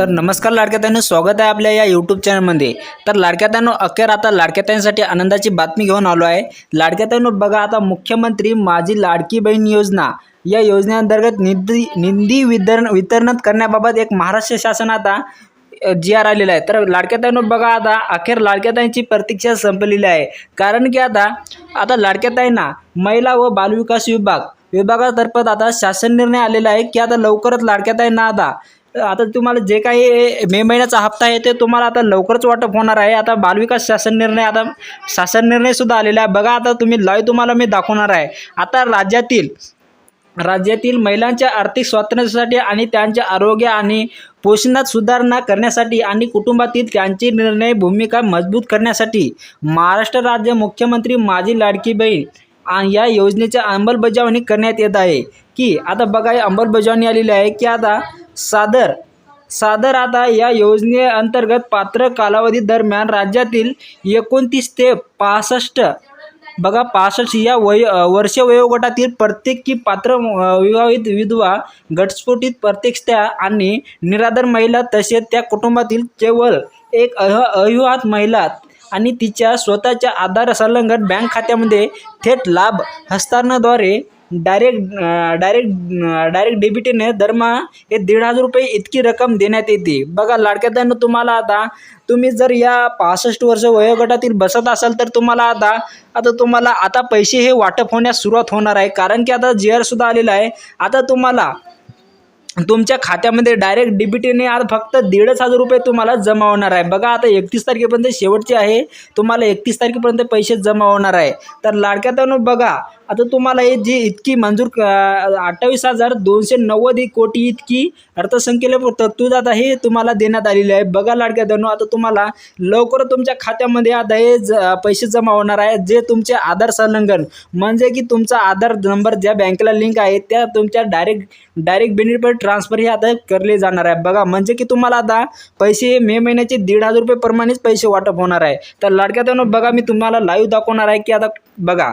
तर नमस्कार लाडक्यातांनो स्वागत आहे आपल्या या यूट्यूब चॅनलमध्ये तर लाडक्यातांनो अखेर आता लाडक्याताईंसाठी आनंदाची बातमी घेऊन आलो आहे. लाडक्यातांनो बघा आता मुख्यमंत्री माझी लाडकी बहीण योजना. या योजनेअंतर्गत निधी निधी वितरण वितरण करण्याबाबत एक महाराष्ट्र शासन आता जी आर आलेला आहे. तर लाडक्याताईंनो बघा आता अखेर लाडक्याताईंची प्रतीक्षा संपलेली आहे. कारण की आता आता लाडक्याताईंना महिला व बालविकास विभाग विभागातर्फे आता शासन निर्णय आलेला आहे की आता लवकरच लाडक्याताईंना आता आता तुम्हाला जे काही मे महिन्याचा हप्ता आहे ते तुम्हाला आता लवकरच वाटप होणार आहे. आता बालविकास शासन निर्णय आता शासन निर्णयसुद्धा आलेला आहे. बघा आता तुम्ही लाईव्ह तुम्हाला मी दाखवणार आहे. आता राज्यातील राज्यातील महिलांच्या आर्थिक स्वातंत्र्यासाठी आणि त्यांच्या आरोग्य आणि पोषणात सुधारणा करण्यासाठी आणि कुटुंबातील त्यांची निर्णय भूमिका मजबूत करण्यासाठी महाराष्ट्र राज्य मुख्यमंत्री माझी लाडकी बहीण या योजनेची अंमलबजावणी करण्यात येत आहे. की आता बघा अंमलबजावणी आलेली आहे की आता सादर. सादर आता या योजनेअंतर्गत पात्र कालावधी दरम्यान राज्यातील एकोणतीस ते पासष्ट बघा पासष्ट या वय वर्ष वयोगटातील प्रत्येकी पात्र विवाहित विधवा घटस्फोटीत प्रत्यक्षत्या आणि निराधार महिला तसेच त्या कुटुंबातील केवळ एक अह अविवाहित महिला आणि तिच्या स्वतःच्या आधार संलग्न बँक खात्यामध्ये थेट लाभ हस्तांतरणाद्वारे डायरेक्ट डायरेक्ट डायरेक्ट डेबिटीने दरमहा हे दीड हजार रुपये इतकी रक्कम देण्यात येते. बघा लाडक्यातनं तुम्हाला आता तुम्ही जर या पासष्ट वर्ष वयोगटातील बसत असाल तर तुम्हाला आता आता तुम्हाला आता पैसे हे वाटप होण्यास सुरुवात होणार आहे. कारण की आता जी आरसुद्धा आलेला आहे. आता तुम्हाला तुमच्या खात्यामध्ये डायरेक्ट डीबीटीने आज फक्त दीडच हजार रुपये तुम्हाला जमा होणार आहे. बघा आता एकतीस तारखेपर्यंत शेवटचे आहे. तुम्हाला एकतीस तारखेपर्यंत पैसे जमा होणार आहे. तर लाडक्यात बघा आता तुम्हाला हे जी इतकी मंजूर अठ्ठावीस हजार दोनशे नव्वद ही कोटी इतकी अर्थसंख्येला तरतूद आता हे तुम्हाला देण्यात आलेली आहे. बघा लाडक्यातून आता तुम्हाला लवकर तुमच्या खात्यामध्ये आता हे ज पैसे जमा होणार आहे जे तुमचे आधार संलग्न. म्हणजे की तुमचा आधार नंबर ज्या बँकेला लिंक आहे त्या तुमच्या डायरेक्ट डायरेक्ट बेनिफिट ट्रान्सफर हे आता करले जाणार आहे. बघा म्हणजे की तुम्हाला आता पैसे मे महिन्याचे दीड हजार रुपये प्रमाणेच पैसे वाटप होणार आहे. तर लाडक्यातून बघा मी तुम्हाला लाईव्ह दाखवणार आहे की आता बघा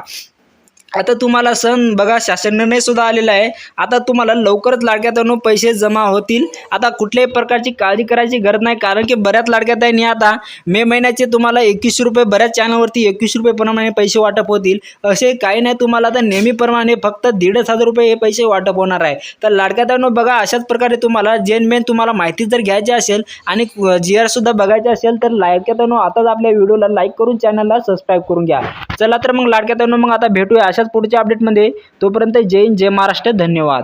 आता तुम्हाला सण बघा शासन निर्णय सुद्धा आलेला आहे. आता तुम्हाला लवकरच लाडक्यातून पैसे जमा होतील. आता कुठल्याही प्रकारची काळजी करायची गरज नाही कारण की बऱ्याच लाडक्याताईंनी आता मे महिन्याचे तुम्हाला एकवीसशे रुपये बऱ्याच चॅनलवरती एकवीस रुपयेप्रमाणे पैसे वाटप होतील. असे काही नाही तुम्हाला आता नेहमीप्रमाणे फक्त दीडच हजार रुपये हे पैसे वाटप होणार आहे. तर लाडक्याताईंनो बघा अशाच प्रकारे तुम्हाला जेन मेन तुम्हाला माहिती जर घ्यायची असेल आणि जी आरसुद्धा बघायची असेल तर लाडक्याताईंनो आताच आपल्या व्हिडिओला लाईक करून चॅनलला सबस्क्राईब करून घ्या. चला तर मग लाडक्याताईंनो मग आता भेटूया अशाच पुढच्या अपडेटमध्ये तोपर्यंत जय हिंद जय महाराष्ट्र धन्यवाद.